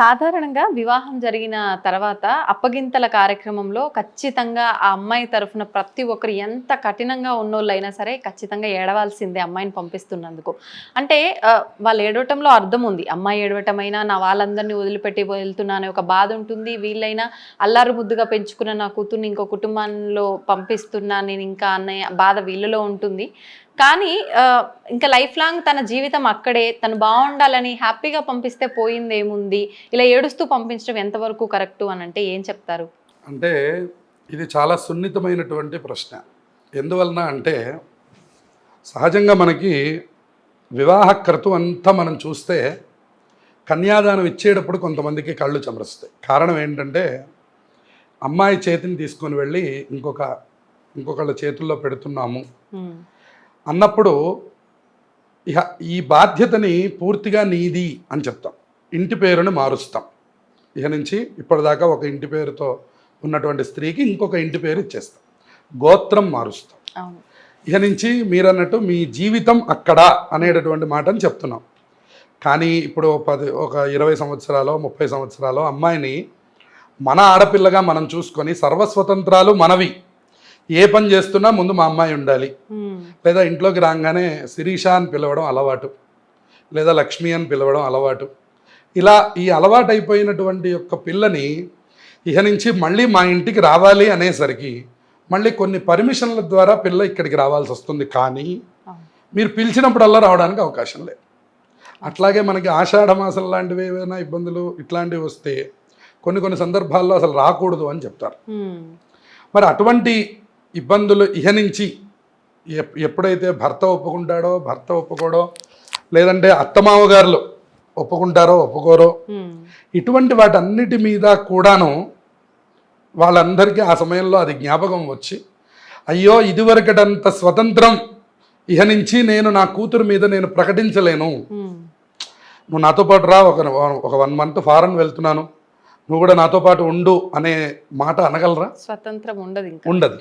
సాధారణంగా వివాహం జరిగిన తర్వాత అప్పగింతల కార్యక్రమంలో ఖచ్చితంగా ఆ అమ్మాయి తరఫున ప్రతి ఒక్కరు ఎంత కఠినంగా ఉన్నోళ్ళైనా సరే ఖచ్చితంగా ఏడవాల్సిందే అమ్మాయిని పంపిస్తున్నందుకు. అంటే వాళ్ళు ఏడవటంలో అర్థం ఉంది. అమ్మాయి ఏడవటమైనా నా వాళ్ళందరినీ వదిలిపెట్టి వెళ్తున్నానే ఒక బాధ ఉంటుంది. వీళ్ళైనా అల్లారు ముద్దుగా పెంచుకున్న నా కూతుర్ని ఇంకో కుటుంబంలో పంపిస్తున్నా నేను ఇంకా అనే బాధ వీళ్ళలో ఉంటుంది. కానీ ఇంకా లైఫ్ లాంగ్ తన జీవితం అక్కడే తను బాగుండాలని హ్యాపీగా పంపిస్తే పోయింది ఏముంది ఇలా ఏడుస్తూ పంపించడం ఎంతవరకు కరెక్టు అని అంటే ఏం చెప్తారు? అంటే ఇది చాలా సున్నితమైనటువంటి ప్రశ్న. ఎందువలన అంటే సహజంగా మనకి వివాహ క్రతు అంతా మనం చూస్తే కన్యాదానం ఇచ్చేటప్పుడు కొంతమందికి కళ్ళు చెమరుస్తాయి. కారణం ఏంటంటే అమ్మాయి చేతిని తీసుకొని వెళ్ళి ఇంకొక ఇంకొకళ్ళ చేతుల్లో పెడుతున్నాము. అన్నప్పుడు ఇహ ఈ బాధ్యతని పూర్తిగా నీది అని చెప్తాం. ఇంటి పేరుని మారుస్తాం. ఇక నుంచి ఇప్పటిదాకా ఒక ఇంటి పేరుతో ఉన్నటువంటి స్త్రీకి ఇంకొక ఇంటి పేరు ఇచ్చేస్తాం. గోత్రం మారుస్తాం. ఇక నుంచి మీరు అన్నట్టు మీ జీవితం అక్కడ అనేటటువంటి మాటని చెప్తున్నాం. కానీ ఇప్పుడు పది ఒక ఇరవై సంవత్సరాలు ముప్పై సంవత్సరాలు అమ్మాయిని మన ఆడపిల్లగా మనం చూసుకొని సర్వస్వతంత్రాలు మనవి. ఏ పని చేస్తున్నా ముందు మా అమ్మాయి ఉండాలి. లేదా ఇంట్లోకి రాగానే శిరీష అని పిలవడం అలవాటు. లేదా లక్ష్మి అని పిలవడం అలవాటు. ఇలా ఈ అలవాటు అయిపోయినటువంటి యొక్క పిల్లని ఇక నుంచి మళ్ళీ మా ఇంటికి రావాలి అనేసరికి మళ్ళీ కొన్ని పర్మిషన్ల ద్వారా పిల్ల ఇక్కడికి రావాల్సి వస్తుంది. కానీ మీరు పిలిచినప్పుడల్లా రావడానికి అవకాశం లేదు. అట్లాగే మనకి ఆషాఢ మాసం లాంటివి ఏవైనా ఇబ్బందులు ఇట్లాంటివి వస్తే కొన్ని కొన్ని సందర్భాల్లో అసలు రాకూడదు అని చెప్తారు. మరి అటువంటి ఇబ్బందులు ఇహ నుంచి ఎప్- ఎప్పుడైతే భర్త ఒప్పుకుంటాడో భర్త ఒప్పుకోడో లేదంటే అత్తమామ గారులు ఒప్పుకుంటారో ఒప్పుకోరో ఇటువంటి వాటన్నిటి మీద కూడాను వాళ్ళందరికీ ఆ సమయంలో అది జ్ఞాపకం వచ్చి అయ్యో ఇదివరకటంత స్వతంత్రం ఇహ నుంచి నేను నా కూతురు మీద నేను ప్రకటించలేను. నువ్వు నాతో పాటు రా ఒక ఒక వన్ మంత్ ఫారెన్ వెళ్తున్నాను. నువ్వు కూడా నాతో పాటు ఉండు అనే మాట అనగలరా? స్వతంత్రం ఉండదు ఉండదు.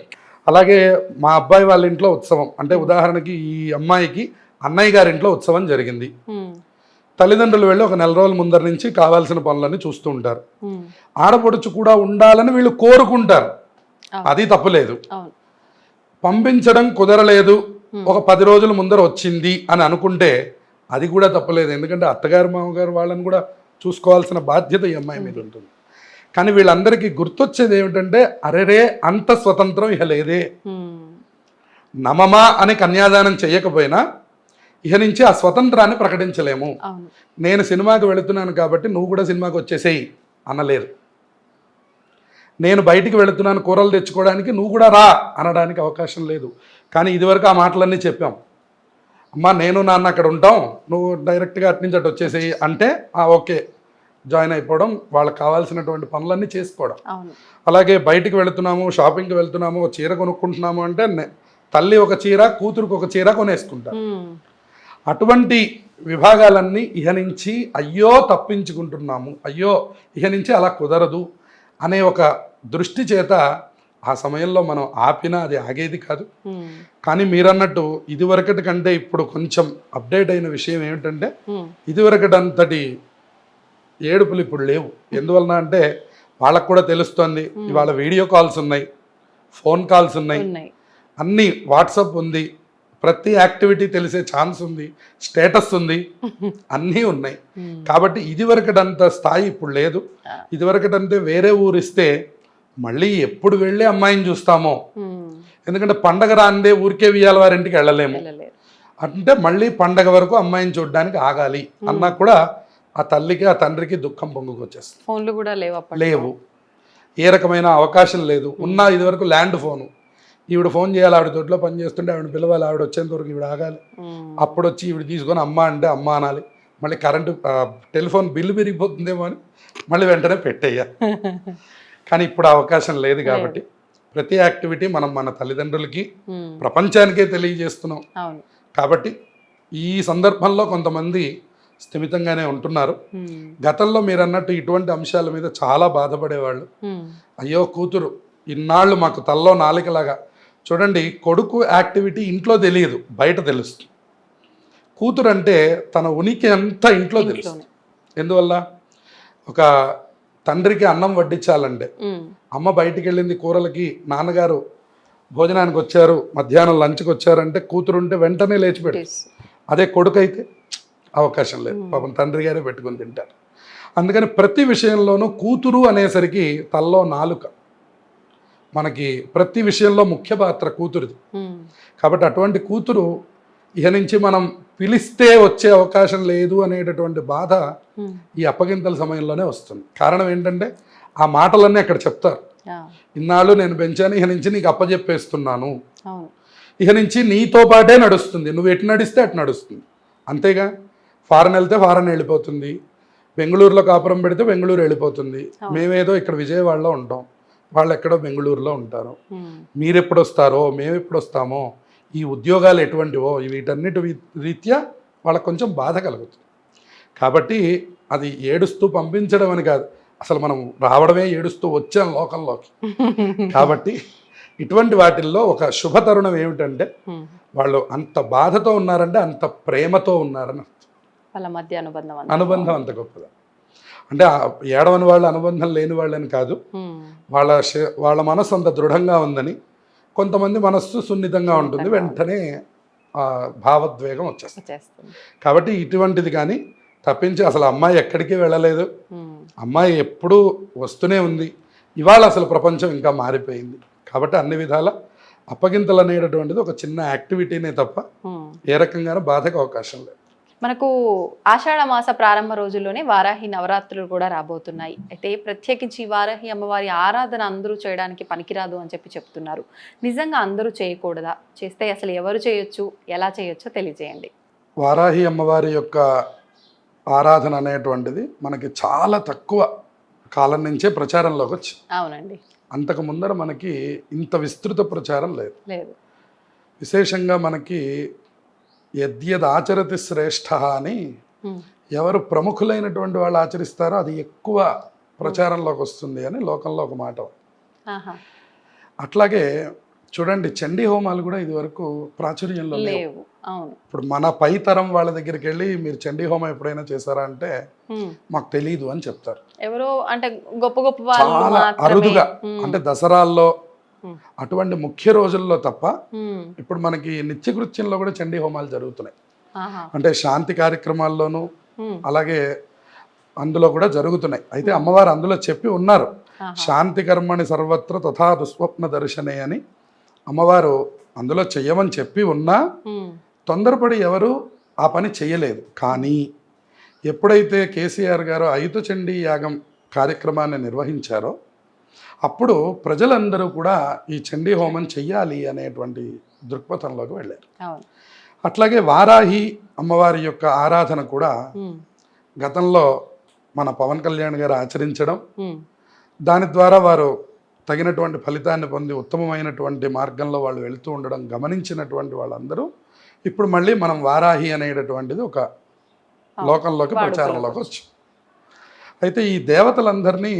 అలాగే మా అబ్బాయి వాళ్ళ ఇంట్లో ఉత్సవం. అంటే ఉదాహరణకి ఈ అమ్మాయికి అన్నయ్య గారి ఇంట్లో ఉత్సవం జరిగింది. తల్లిదండ్రులు వెళ్ళి ఒక నెల రోజుల ముందర నుంచి కావాల్సిన పనులన్నీ చూస్తూ ఉంటారు. ఆడపడుచు కూడా ఉండాలని వీళ్ళు కోరుకుంటారు. అది తప్పులేదు. పంపించడం కుదరలేదు. ఒక పది రోజుల ముందర వచ్చింది అని అనుకుంటే అది కూడా తప్పలేదు. ఎందుకంటే అత్తగారు మామగారు వాళ్ళని కూడా చూసుకోవాల్సిన బాధ్యత ఈ అమ్మాయి మీద ఉంటుంది. కానీ వీళ్ళందరికీ గుర్తొచ్చేది ఏమిటంటే అరెరే అంత స్వతంత్రం ఇక లేదే. నమమా అని కన్యాదానం చేయకపోయినా ఇక నుంచి ఆ స్వతంత్రాన్ని ప్రకటించలేము. నేను సినిమాకి వెళుతున్నాను కాబట్టి నువ్వు కూడా సినిమాకి వచ్చేసేయి అనలేరు నేను బయటికి వెళుతున్నాను కూరలు తెచ్చుకోవడానికి నువ్వు కూడా రా అనడానికి అవకాశం లేదు. కానీ ఇదివరకు ఆ మాటలన్నీ చెప్పాం. అమ్మా నేను నాన్న అక్కడ ఉంటాం నువ్వు డైరెక్ట్గా అటు నుంచి అటు వచ్చేసేయి అంటే ఓకే. జాయిన్ అయిపోవడం వాళ్ళకి కావాల్సినటువంటి పనులన్నీ చేసుకోవడం. అలాగే బయటికి వెళుతున్నాము షాపింగ్కి వెళ్తున్నాము ఒక చీర కొనుక్కుంటున్నాము అంటే తల్లి ఒక చీర కూతురుకు ఒక చీర కొనేసుకుంటారు. అటువంటి విభాగాలన్నీ ఇహ నుంచి అయ్యో తప్పించుకుంటున్నాము అయ్యో ఇహ నుంచి అలా కుదరదు అనే ఒక దృష్టి చేత ఆ సమయంలో మనం ఆపినా అది ఆగేది కాదు. కానీ మీరన్నట్టు ఇదివరకటి కంటే ఇప్పుడు కొంచెం అప్డేట్ అయిన విషయం ఏమిటంటే ఉమ్, ఇదివరకటంతటి ఏడుపులు ఇప్పుడు లేవు. ఎందువలన అంటే వాళ్ళకు కూడా తెలుస్తోంది. ఇవాళ వీడియో కాల్స్ ఉన్నాయి ఫోన్ కాల్స్ ఉన్నాయి. అన్ని వాట్సాప్ ఉంది. ప్రతి యాక్టివిటీ తెలిసే ఛాన్స్ ఉంది స్టేటస్ ఉంది. అన్నీ ఉన్నాయి. కాబట్టి ఇదివరకటంత స్థాయి ఇప్పుడు లేదు. ఇదివరకటంటే వేరే ఊరు ఇస్తే మళ్ళీ ఎప్పుడు వెళ్ళి అమ్మాయిని చూస్తామో. ఎందుకంటే పండగ రాందే ఊరికే వియ్యాల వారింటికి వెళ్ళలేము. అంటే మళ్ళీ పండగ వరకు అమ్మాయిని చూడడానికి ఆగాలి అన్నా కూడా ఆ తల్లికి ఆ తండ్రికి దుఃఖం పొంగుకొచ్చేస్తుంది ఫోన్లు కూడా లేవు లేవు. ఏ రకమైన అవకాశం లేదు. ఉన్న ఇదివరకు ల్యాండ్ ఫోను. ఈవిడ ఫోన్ చేయాలి ఆవిడ తోటలో పని చేస్తుంటే ఆవిడ పిలవాలి ఆవిడ వచ్చేంత వరకు ఈవిడ ఆగాలి. అప్పుడు వచ్చి ఈవిడ తీసుకొని అమ్మ అంటే అమ్మ అనాలి. మళ్ళీ కరెంటు టెలిఫోన్ బిల్లు పెరిగిపోతుందేమో అని మళ్ళీ వెంటనే పెట్టేయ కానీ ఇప్పుడు అవకాశం లేదు కాబట్టి ప్రతి యాక్టివిటీ మనం మన తల్లిదండ్రులకి ప్రపంచానికే తెలియజేస్తున్నాం. కాబట్టి ఈ సందర్భంలో కొంతమంది స్థిమితంగానే ఉంటున్నారు. గతంలో మీరు అన్నట్టు ఇటువంటి అంశాల మీద చాలా బాధపడేవాళ్ళు. అయ్యో కూతురు ఇన్నాళ్ళు మాకు తల్లో నాలికలాగా. చూడండి కొడుకు యాక్టివిటీ ఇంట్లో తెలియదు బయట తెలుస్తుంది. కూతురు అంటే తన ఉనికి అంతా ఇంట్లో తెలుస్తుంది. ఎందువల్ల? ఒక తండ్రికి అన్నం వడ్డించాలంటే. అమ్మ బయటికి వెళ్ళింది కూరలకి నాన్నగారు భోజనానికి వచ్చారు మధ్యాహ్నం లంచ్కి వచ్చారంటే కూతురు ఉంటే వెంటనే లేచి పెట్టు తెలుసు. అదే కొడుకు అయితే అవకాశం లేదు. పాపం తండ్రి గారే పెట్టుకుని తింటారు. అందుకని ప్రతి విషయంలోనూ కూతురు అనేసరికి తల్లో నాలుక. మనకి ప్రతి విషయంలో ముఖ్య పాత్ర కూతురిది. కాబట్టి అటువంటి కూతురు ఇక నుంచి మనం పిలిస్తే వచ్చే అవకాశం లేదు అనేటటువంటి బాధ ఈ అప్పగింతల సమయంలోనే వస్తుంది. కారణం ఏంటంటే ఆ మాటలన్నీ అక్కడ చెప్తారు. ఇన్నాళ్ళు నేను పెంచాను ఇక నుంచి నీకు అప్పచెప్పేస్తున్నాను అవును. ఇక నుంచి నీతో పాటే నడుస్తుంది. నువ్వు ఎటు నడిస్తే అటు నడుస్తుంది. అంతేగా? ఫారెన్ వెళ్తే ఫారెన్ వెళ్ళిపోతుంది. బెంగళూరులో కాపురం పెడితే బెంగళూరు వెళ్ళిపోతుంది. మేమేదో ఇక్కడ విజయవాడలో ఉంటాం. వాళ్ళు ఎక్కడో బెంగళూరులో ఉంటారు. మీరు ఎప్పుడు వస్తారో మేము ఎప్పుడు వస్తామో ఈ ఉద్యోగాలు ఎటువంటివో వీటన్నిటి రీత్యా వాళ్ళకి కొంచెం బాధ కలుగుతుంది. కాబట్టి అది ఏడుస్తూ పంపించడం అని కాదు. అసలు మనం రావడమే ఏడుస్తూ వచ్చాం లోకంలోకి. కాబట్టి ఇటువంటి వాటిల్లో ఒక శుభ తరుణం ఏమిటంటే వాళ్ళు అంత బాధతో ఉన్నారంటే అంత ప్రేమతో ఉన్నారని. వాళ్ళ మధ్య అనుబంధం అంతా. అనుబంధం అంత గొప్పది? అంటే ఏడవని వాళ్ళ అనుబంధం లేని వాళ్ళని కాదు. వాళ్ళ వాళ్ళ మనసు అంత దృఢంగా ఉందని కొంతమంది మనస్సు సున్నితంగా ఉంటుంది. వెంటనే భావోద్వేగం వచ్చేస్తుంది. కాబట్టి ఇటువంటిది కానీ తప్పించి అసలు అమ్మాయి ఎక్కడికి వెళ్ళలేదు. అమ్మాయి ఎప్పుడూ వస్తూనే ఉంది. ఇవాళ అసలు ప్రపంచం ఇంకా మారిపోయింది. కాబట్టి అన్ని విధాల అప్పగింతలు అనేటటువంటిది ఒక చిన్న యాక్టివిటీనే తప్ప. ఏ రకంగానూ బాధకు అవకాశం లేదు. మనకు ఆషాఢ మాస ప్రారంభ రోజుల్లోనే వారాహి నవరాత్రులు కూడా రాబోతున్నాయి. అయితే ప్రత్యేకించి వారాహి అమ్మవారి ఆరాధన అందరూ చేయడానికి పనికిరాదు అని చెప్పి చెప్తున్నారు. నిజంగా అందరూ చేయకూడదా? చేస్తే అసలు ఎవరు చేయొచ్చు? ఎలా చేయొచ్చో తెలియజేయండి. వారాహి అమ్మవారి యొక్క ఆరాధన అనేటువంటిది మనకి చాలా తక్కువ కాలం నుంచే ప్రచారంలోకి వచ్చింది అవునండి. అంతకు ముందర మనకి ఇంత విస్తృత ప్రచారం లేదు. లేదు. విశేషంగా మనకి యద్యద్ ఆచరతి శ్రేష్ఠ అని ఎవరు ప్రముఖులైనటువంటి వాళ్ళు ఆచరిస్తారో అది ఎక్కువ ప్రచారంలోకి వస్తుంది అని లోకంలో ఒక మాట. అట్లాగే చూడండి చండీ హోమాలు కూడా ఇదివరకు ప్రాచుర్యంలో లేవు. ఇప్పుడు మన పై తరం వాళ్ళ దగ్గరికి వెళ్ళి మీరు చండీ హోమం ఎప్పుడైనా చేశారా అంటే మాకు తెలియదు అని చెప్తారు. ఎవరో అంటే గొప్ప గొప్ప చాలా అరుదుగా అంటే దసరాల్లో. అటువంటి ముఖ్య రోజుల్లో తప్ప ఇప్పుడు మనకి నిత్యకృత్యంలో కూడా చండీ హోమాలు జరుగుతున్నాయి. అంటే శాంతి కార్యక్రమాల్లోనూ అలాగే అందులో కూడా జరుగుతున్నాయి. అయితే అమ్మవారు అందులో చెప్పి ఉన్నారు. శాంతి కర్మని సర్వత్ర తథా దుస్వప్న దర్శనే అని. అమ్మవారు అందులో చెయ్యమని చెప్పి ఉన్నా తొందరపడి ఎవరు ఆ పని చేయలేదు కానీ ఎప్పుడైతే కేసీఆర్ గారు ఐతు చండీ యాగం కార్యక్రమాన్ని నిర్వహించారో అప్పుడు ప్రజలందరూ కూడా ఈ చండీ హోమం చెయ్యాలి అనేటువంటి దృక్పథంలోకి వెళ్ళారు. అట్లాగే వారాహి అమ్మవారి యొక్క ఆరాధన కూడా గతంలో మన పవన్ కళ్యాణ్ గారు ఆచరించడం దాని ద్వారా వారు తగినటువంటి ఫలితాన్ని పొంది ఉత్తమమైనటువంటి మార్గంలో వాళ్ళు వెళుతూ ఉండడం గమనించినటువంటి వాళ్ళందరూ ఇప్పుడు మళ్ళీ మనం వారాహి అనేటటువంటిది ఒక లోకంలోకి ప్రచారంలోకి వచ్చి. అయితే ఈ దేవతలందరినీ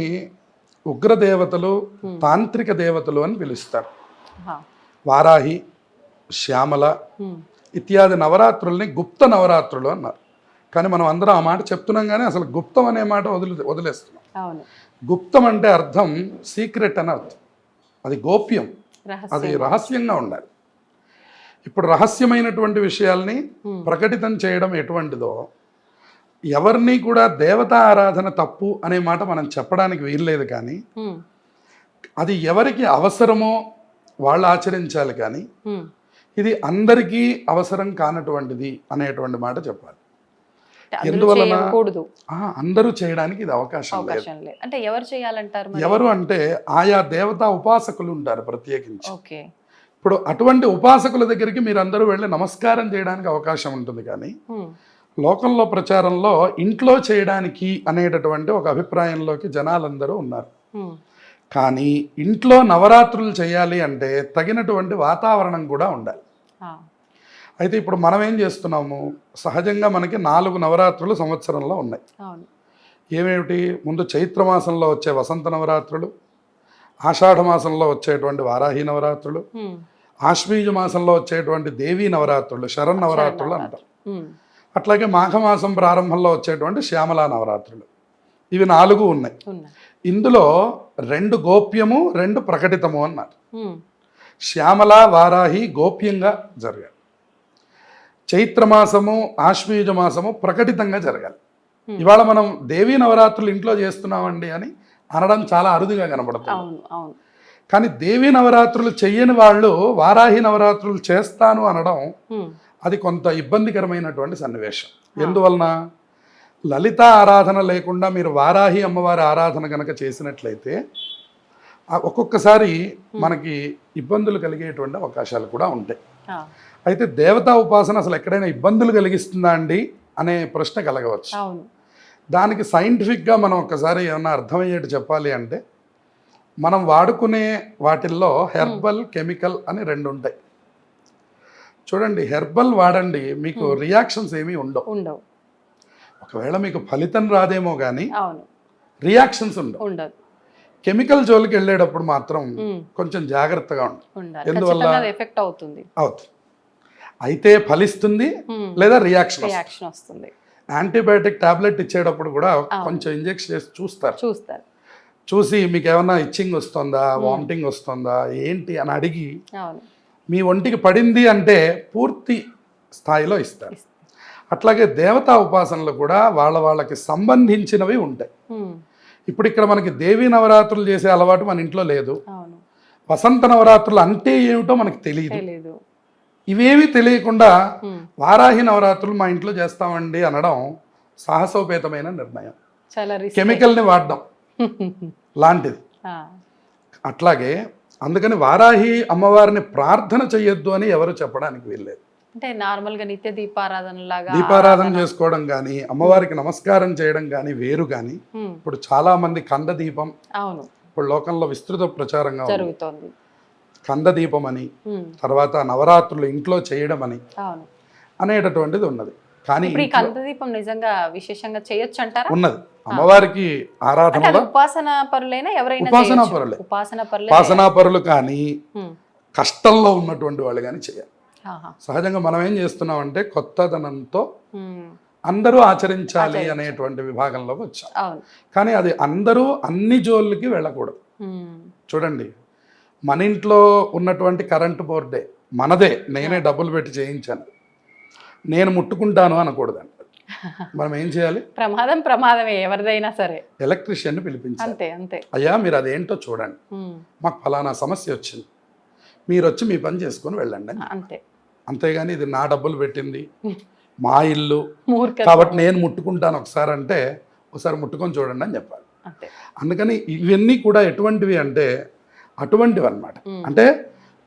ఉగ్ర దేవతలు తాంత్రిక దేవతలు అని పిలుస్తారు. వారాహి శ్యామల ఇత్యాది నవరాత్రుల్ని గుప్త నవరాత్రులు అన్నారు. కానీ మనం అందరం ఆ మాట చెప్తున్నాం కానీ అసలు గుప్తం అనే మాట వదిలి వదిలేస్తున్నాం. గుప్తం అంటే అర్థం సీక్రెట్ అని అర్థం. అది గోప్యం. అది రహస్యం రహస్యంగా ఉండాలి. ఇప్పుడు రహస్యమైనటువంటి విషయాల్ని. ప్రకటితం చేయడం ఎటువంటిదో ఎవరిని కూడా దేవతా ఆరాధన తప్పు అనే మాట మనం చెప్పడానికి వీల్లేదు కానీ అది ఎవరికి అవసరమో వాళ్ళు ఆచరించాలి కానీ ఇది అందరికీ అవసరం కానటువంటిది అనేటువంటి మాట చెప్పాలి. ఎందువలన? అందరూ చేయడానికి ఇది అవకాశం లేదు. అంటే ఎవరు చేయాలంటారు ఎవరు అంటే ఆయా దేవతా ఉపాసకులు ఉంటారు ప్రత్యేకించి. ఇప్పుడు అటువంటి ఉపాసకుల దగ్గరికి మీరు అందరూ వెళ్ళి నమస్కారం చేయడానికి అవకాశం ఉంటుంది కానీ లోకంలో ప్రచారంలో ఇంట్లో చేయడానికి అనేటటువంటి ఒక అభిప్రాయంలోకి జనాలందరూ ఉన్నారు. కానీ ఇంట్లో నవరాత్రులు చేయాలి అంటే తగినటువంటి వాతావరణం కూడా ఉండాలి. అయితే ఇప్పుడు మనం ఏం చేస్తున్నాము? సహజంగా మనకి నాలుగు నవరాత్రులు సంవత్సరంలో ఉన్నాయి. ఏమేమిటి? ముందు చైత్ర మాసంలో వచ్చే వసంత నవరాత్రులు ఆషాఢ మాసంలో వచ్చేటువంటి వారాహి నవరాత్రులు ఆశ్వీజ మాసంలో వచ్చేటువంటి దేవీ నవరాత్రులు శరణ్ నవరాత్రులు అంటారు అట్లాగే మాఘమాసం ప్రారంభంలో వచ్చేటువంటి శ్యామలా నవరాత్రులు. ఇవి నాలుగు ఉన్నాయి. ఇందులో రెండు గోప్యము రెండు ప్రకటితము అన్నారు. శ్యామల వారాహి గోప్యంగా జరగాలి. చైత్రమాసము ఆశ్వీజ మాసము ప్రకటితంగా జరగాలి. ఇవాళ మనం దేవీ నవరాత్రులు ఇంట్లో చేస్తున్నామండి అని అనడం చాలా అరుదుగా కనబడుతుంది. కానీ దేవీ నవరాత్రులు చెయ్యని వాళ్ళు వారాహి నవరాత్రులు చేస్తాను అనడం అది కొంత ఇబ్బందికరమైనటువంటి సన్నివేశం. ఎందువలన? లలిత ఆరాధన లేకుండా మీరు వారాహి అమ్మవారి ఆరాధన కనుక చేసినట్లయితే ఒక్కొక్కసారి మనకి ఇబ్బందులు కలిగేటువంటి అవకాశాలు కూడా ఉంటాయి. అయితే దేవతా ఉపాసన అసలు ఎక్కడైనా ఇబ్బందులు కలిగిస్తుందా అండి? అనే ప్రశ్న కలగవచ్చు. దానికి సైంటిఫిక్గా మనం ఒక్కసారి ఏమన్నా అర్థమయ్యేట్టు చెప్పాలి అంటే మనం వాడుకునే వాటిల్లో హెర్బల్ కెమికల్ అని రెండు ఉంటాయి. చూడండి హెర్బల్ వాడండి మీకు రియాక్షన్స్ ఏమీ ఉండవు. ఉండవు. ఒకవేళ మీకు ఫలితం రాదేమో కానీ అవును. రియాక్షన్స్ ఉండవు. ఉండదు. కెమికల్ జోలికి వెళ్ళేటప్పుడు మాత్రం కొంచెం జాగ్రత్తగా ఉండాలి. ఎందువల్ల? ఎఫెక్ట్ అవుతుంది. అవుతుంది. అయితే ఫలిస్తుంది లేదా రియాక్షన్ రియాక్షన్ వస్తుంది. యాంటీబయాటిక్ టాబ్లెట్ ఇచ్చేటప్పుడు కూడా కొంచెం ఇంజెక్షన్ చేసి చూస్తారు. చూస్తారు. చూసి మీకు ఏమన్నా ఇచ్చింగ్ వస్తుందా వామిటింగ్ వస్తుందా ఏంటి అని అడిగి మీ ఒంటికి పడింది అంటే పూర్తి స్థాయిలో ఇస్తారు. అట్లాగే దేవతా ఉపాసనలు కూడా వాళ్ళ వాళ్ళకి సంబంధించినవి ఉంటాయి. ఇప్పుడు ఇక్కడ మనకి దేవీ నవరాత్రులు చేసే అలవాటు మన ఇంట్లో లేదు. వసంత నవరాత్రులు అంటే ఏమిటో మనకి తెలియదు ఇవేవి తెలియకుండా వారాహి నవరాత్రులు మా ఇంట్లో చేస్తామండి అనడం సాహసోపేతమైన నిర్ణయం. కెమికల్ని వాడడం లాంటిది. అట్లాగే అందుకని వారాహి అమ్మవారిని ప్రార్థన చెయ్యొద్దు అని ఎవరు చెప్పడానికి వీల్లేదు. అంటే నార్మల్గా నిత్య దీపారాధన లాగా దీపారాధన చేసుకోవడం కానీ అమ్మవారికి నమస్కారం చేయడం కానీ వేరు కానీ ఇప్పుడు చాలా మంది కంద దీపం అవును. ఇప్పుడు లోకంలో విస్తృత ప్రచారంగా జరుగుతోంది. కంద దీపం అని తర్వాత నవరాత్రులు ఇంట్లో చేయడం అని అనేటటువంటిది ఉన్నది. కానీ ఇప్పుడు ఈ ఇంట్లో కంద దీపం నిజంగా విశేషంగా చేయొచ్చు అంటారా ఉన్నది అమ్మవారికి అంటే ఆరాధనలో ఉపాసన పరులైనా ఎవరైనా ఉపాసనా. పరులే. ఉపాసన పరులే ఉపాసనాపరులు కానీ ఉమ్, కష్టంలో ఉన్నటువంటి వాళ్ళు కానీ చేయాలి. సహజంగా మనం ఏం చేస్తున్నామంటే కొత్తదనంతో ఉమ్, అందరూ ఆచరించాలి. అనేటువంటి విభాగంలోకి వచ్చాం. కానీ అది అందరూ అన్ని జోళ్ళకి వెళ్ళకూడదు. చూడండి మన ఇంట్లో ఉన్నటువంటి కరెంటు బోర్డే మనదే. నేనే డబ్బులు పెట్టి చేయించాను. నేను ముట్టుకుంటాను అనకూడదండి మనం ఏం చేయాలి? ప్రమాదం ప్రమాదమే ఎవరిదైనా సరే. ఎలక్ట్రీషియన్ని పిలిపించాలి. అంతే అంతే. అయ్యా మీరు అదేంటో చూడండి. మాకు ఫలానా సమస్య వచ్చింది. మీరు వచ్చి మీ పని చేసుకొని వెళ్ళండి అంతే. అంతేగాని ఇది నా డబ్బులు పెట్టింది. మా ఇల్లు. కాబట్టి నేను ముట్టుకుంటాను ఒకసారి అంటే ఒకసారి ముట్టుకొని చూడండి అని చెప్పాలి అందుకని ఇవన్నీ కూడా ఎటువంటివి అంటే అటువంటివి అన్నమాట. మ్మ్. అంటే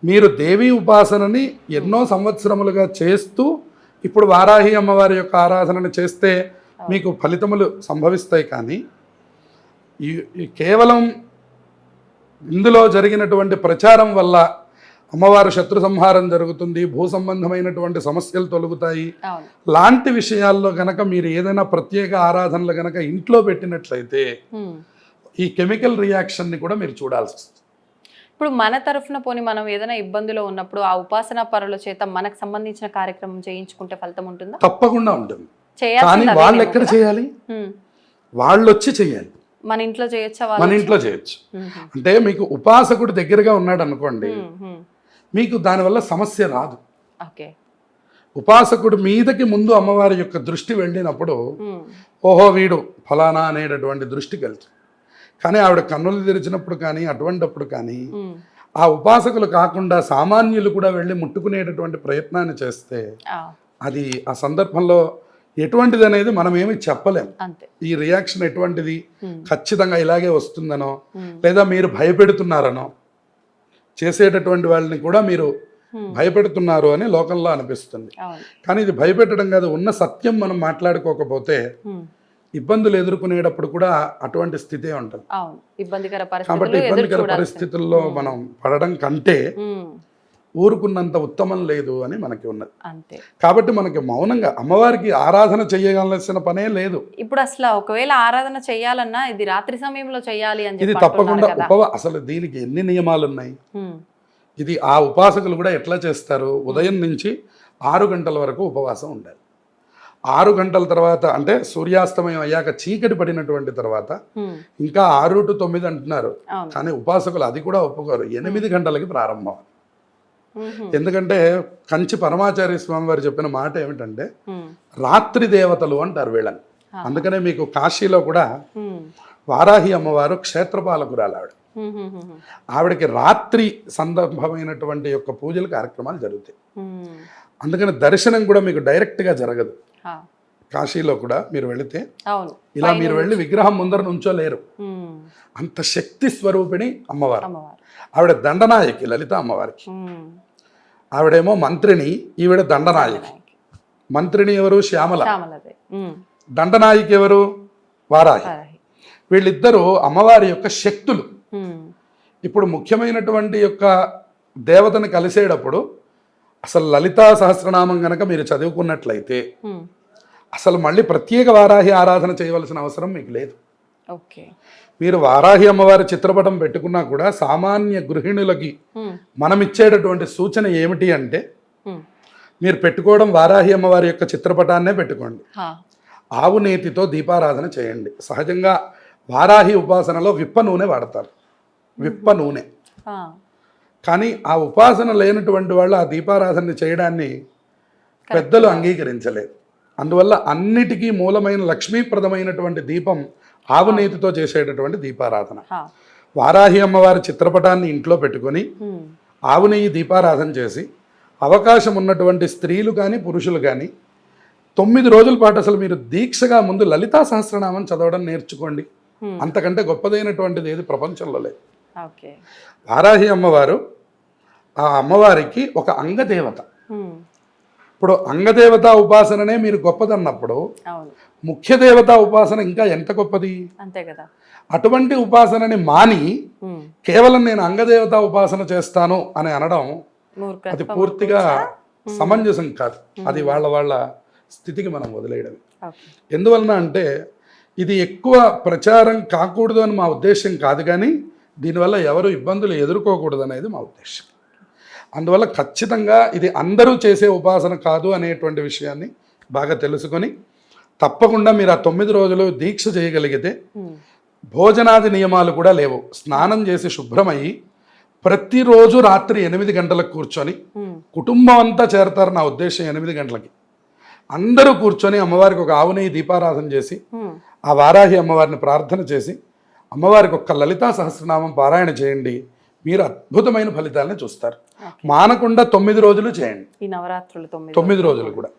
మీరు దేవీ ఉపాసనని ఎన్నో సంవత్సరములుగా చేస్తూ ఇప్పుడు వారాహి అమ్మవారి యొక్క ఆరాధనని చేస్తే మీకు ఫలితములు సంభవిస్తాయి కానీ ఈ కేవలం ఇందులో జరిగినటువంటి ప్రచారం వల్ల అమ్మవారు శత్రు సంహారం జరుగుతుంది భూ సంబంధమైనటువంటి సమస్యలు తొలగుతాయి. లాంటి విషయాల్లో గనక మీరు ఏదైనా ప్రత్యేక ఆరాధనలు గనక ఇంట్లో పెట్టినట్లయితే. ఈ కెమికల్ రియాక్షన్ని కూడా మీరు చూడాల్సి వస్తుంది. ఇప్పుడు మన తరఫున పోని మనం ఏదైనా ఇబ్బందిలో ఉన్నప్పుడు ఆ ఉపాసన పరుల చేత మనకు సంబంధించిన కార్యక్రమం చేయించుకుంటే ఫలితం ఉంటుందా? తప్పకుండా ఉంటుంది. కానీ చేయాల్సింది వాళ్ళు ఎక్కడ? చేయాలి. వాళ్ళు వచ్చి చేయాలి. మన ఇంట్లో చేయొచ్చా మన ఇంట్లో చేయొచ్చు. అంటే మీకు ఉపాసకుడు దగ్గరగా ఉన్నాడు అనుకోండి. మీకు దానివల్ల సమస్య రాదు. ఓకే. ఉపాసకుడు మీదకి ముందు అమ్మవారి యొక్క దృష్టి వెళ్ళినప్పుడు ఓహో వీడు ఫలానా అనేటటువంటి దృష్టికి వెళ్తుంది కానీ ఆవిడ కన్నులు తెరిచినప్పుడు కానీ అటువంటప్పుడు కానీ. ఆ ఉపాసకులు కాకుండా సామాన్యులు కూడా వెళ్ళి ముట్టుకునేటటువంటి ప్రయత్నాన్ని చేస్తే అది ఆ సందర్భంలో ఎటువంటిది అనేది మనం ఏమి చెప్పలేం ఈ రియాక్షన్ ఎటువంటిది? ఖచ్చితంగా ఇలాగే వస్తుందనో లేదా మీరు భయపెడుతున్నారనో చేసేటటువంటి వాళ్ళని కూడా మీరు. భయపెడుతున్నారు అని లోకంలో అనిపిస్తుంది. కానీ ఇది భయపెట్టడం కాదు ఉన్న సత్యం మనం మాట్లాడుకోకపోతే ఇబ్బందులు ఎదుర్కొనేటప్పుడు కూడా అటువంటి స్థితే ఉంటుంది. కాబట్టి ఇబ్బందికర. పరిస్థితుల్లో మనం పడడం కంటే ఊరుకున్నంత ఉత్తమం లేదు అని మనకి ఉన్నది. అంతే. కాబట్టి మనకి మౌనంగా అమ్మవారికి ఆరాధన చేయగలసిన పనే లేదు. ఇప్పుడు అసలు ఒకవేళ ఆరాధన చేయాలన్నా ఇది రాత్రి సమయంలో చేయాలి అని ఇది తప్పకుండా ఉపవ అసలు దీనికి ఎన్ని నియమాలు ఉన్నాయి? ఇది ఆ ఉపాసకులు కూడా ఎట్లా చేస్తారు? ఉదయం నుంచి ఆరు గంటల వరకు ఉపవాసం ఉండాలి. ఆరు గంటల తర్వాత అంటే సూర్యాస్తమయం అయ్యాక చీకటి పడినటువంటి తర్వాత ఇంకా ఆరు టు తొమ్మిది అంటున్నారు. కానీ ఉపాసకులు అది కూడా ఒప్పుకోరు. ఎనిమిది గంటలకి ప్రారంభం ఎందుకంటే కంచి పరమాచార్య స్వామి వారు చెప్పిన మాట ఏమిటంటే రాత్రి దేవతలు అంటారు వీళ్ళని. అందుకనే మీకు కాశీలో కూడా వారాహి అమ్మవారు క్షేత్రపాలకురాలు ఆవిడ. ఆవిడకి రాత్రి సందర్భమైనటువంటి యొక్క పూజలు కార్యక్రమాలు జరుగుతాయి. అందుకని దర్శనం కూడా మీకు డైరెక్ట్గా జరగదు. కాశీలో కూడా మీరు వెళితే ఇలా మీరు వెళ్ళి విగ్రహం ముందర నుంచోలేరు ఉమ్, అంత శక్తి స్వరూపిణి అమ్మవారు. ఆవిడ దండనాయకి లలిత అమ్మవారికి. ఆవిడేమో మంత్రిని ఈవిడ దండనాయకి. మంత్రిని ఎవరు? శ్యామల. దండనాయకి ఎవరు? వారాహి. వీళ్ళిద్దరూ అమ్మవారి యొక్క శక్తులు. ఇప్పుడు ముఖ్యమైనటువంటి యొక్క దేవతను కలిసేటప్పుడు అసలు లలితా సహస్రనామం గనక మీరు చదువుకున్నట్లయితే అసలు మళ్ళీ ప్రత్యేక వారాహి ఆరాధన చేయవలసిన అవసరం మీకు లేదు. ఓకే. మీరు వారాహి అమ్మవారి చిత్రపటం పెట్టుకున్నా కూడా సామాన్య గృహిణులకి మనం ఇచ్చేటటువంటి సూచన ఏమిటి అంటే మీరు పెట్టుకోవడం వారాహి అమ్మవారి యొక్క చిత్రపటాన్నే పెట్టుకోండి. ఆవు నేతితో దీపారాధన చేయండి. సహజంగా వారాహి ఉపాసనలో విప్ప నూనె వాడతారు. విప్ప నూనె. కానీ ఆ ఉపాసన లేనటువంటి వాళ్ళు ఆ దీపారాధన చేయడాన్ని పెద్దలు అంగీకరించలేదు. అందువల్ల అన్నిటికీ మూలమైన లక్ష్మీప్రదమైనటువంటి దీపం ఆవు నేతితో చేసేటటువంటి దీపారాధన. వారాహి అమ్మవారి చిత్రపటాన్ని ఇంట్లో పెట్టుకొని ఉమ్, ఆవు నెయ్యి దీపారాధన చేసి అవకాశం ఉన్నటువంటి స్త్రీలు కానీ పురుషులు కానీ తొమ్మిది రోజుల పాటు అసలు మీరు దీక్షగా ముందు లలితా సహస్రనామం చదవడం నేర్చుకోండి. అంతకంటే గొప్పదైనటువంటిది ఏది ప్రపంచంలో లేదు. వారాహి అమ్మవారు ఆ అమ్మవారికి ఒక అంగదేవత. ఇప్పుడు అంగదేవత ఉపాసననే మీరు గొప్పదన్నప్పుడు ముఖ్య దేవత ఉపాసన ఇంకా ఎంత గొప్పది? అంతే కదా. అటువంటి ఉపాసనని మాని కేవలం నేను అంగదేవత ఉపాసన చేస్తాను అని అనడం అది పూర్తిగా సమంజసం కాదు. అది వాళ్ళ వాళ్ళ స్థితికి మనం వదిలేయడం ఎందువలన అంటే ఇది ఎక్కువ ప్రచారం కాకూడదు అని మా ఉద్దేశం కాదు కానీ దీనివల్ల ఎవరు ఇబ్బందులు ఎదుర్కోకూడదు అనేది మా ఉద్దేశం. అందువల్ల ఖచ్చితంగా ఇది అందరూ చేసే ఉపాసన కాదు అనేటువంటి విషయాన్ని బాగా తెలుసుకొని తప్పకుండా మీరు ఆ తొమ్మిది రోజులు దీక్ష చేయగలిగితే భోజనాది నియమాలు కూడా లేవు. స్నానం చేసి శుభ్రమయ్యి ప్రతిరోజు రాత్రి ఎనిమిది గంటలకు కూర్చొని కుటుంబం అంతా చేరతారు నా ఉద్దేశం ఎనిమిది గంటలకి. అందరూ కూర్చొని అమ్మవారికి ఒక ఆవునేయి దీపారాధన చేసి ఆ వారాహి అమ్మవారిని ప్రార్థన చేసి అమ్మవారికి ఒక్క లలితా సహస్రనామం పారాయణ చేయండి. మీరు అద్భుతమైన ఫలితాలను చూస్తారు. మానకుండా తొమ్మిది రోజులు చేయండి. ఈ నవరాత్రులు తొమ్మిది రోజులు. కూడా.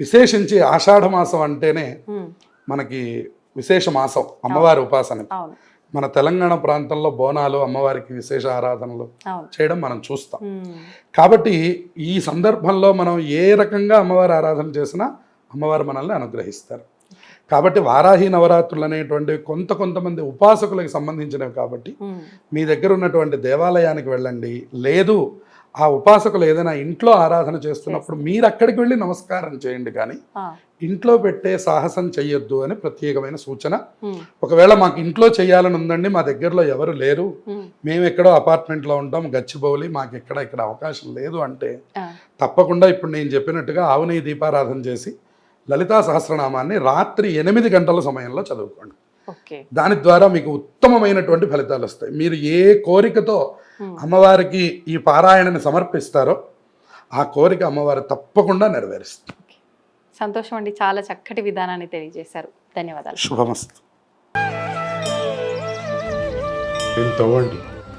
విశేషించి ఆషాఢ మాసం అంటేనే మనకి విశేష మాసం అమ్మవారి ఉపాసన. మన తెలంగాణ ప్రాంతంలో బోనాలు అమ్మవారికి విశేష ఆరాధనలు చేయడం మనం చూస్తాం. కాబట్టి ఈ సందర్భంలో మనం ఏ రకంగా అమ్మవారి ఆరాధన చేసినా అమ్మవారు మనల్ని అనుగ్రహిస్తారు. కాబట్టి వారాహి నవరాత్రులు అనేటువంటివి కొంత కొంతమంది ఉపాసకులకు సంబంధించినవి కాబట్టి మీ దగ్గర ఉన్నటువంటి దేవాలయానికి వెళ్ళండి. లేదు ఆ ఉపాసకులు ఏదైనా ఇంట్లో ఆరాధన చేస్తున్నప్పుడు మీరు అక్కడికి వెళ్ళి నమస్కారం చేయండి కానీ ఇంట్లో పెట్టే సాహసం చెయ్యొద్దు అని ప్రత్యేకమైన సూచన. ఒకవేళ మాకు ఇంట్లో చేయాలని ఉందండి మా దగ్గరలో ఎవరు లేరు. మేము ఎక్కడో అపార్ట్మెంట్లో ఉంటాం గచ్చిబౌలి మాకు ఎక్కడ ఇక్కడ అవకాశం లేదు అంటే తప్పకుండా ఇప్పుడు నేను చెప్పినట్టుగా ఆవుని దీపారాధన చేసి లలితా సహస్రనామాన్ని రాత్రి ఎనిమిది గంటల సమయంలో చదువుకోండి. ఓకే. దాని ద్వారా మీకు ఉత్తమమైనటువంటి ఫలితాలు వస్తాయి. మీరు ఏ కోరికతో అమ్మవారికి ఈ పారాయణని సమర్పిస్తారో ఆ కోరిక అమ్మవారు తప్పకుండా నెరవేరుస్తుంది సంతోషం అండి. చాలా చక్కటి విధానాన్ని తెలియజేశారు. ధన్యవాదాలు. శుభమస్తు. తవ్వండి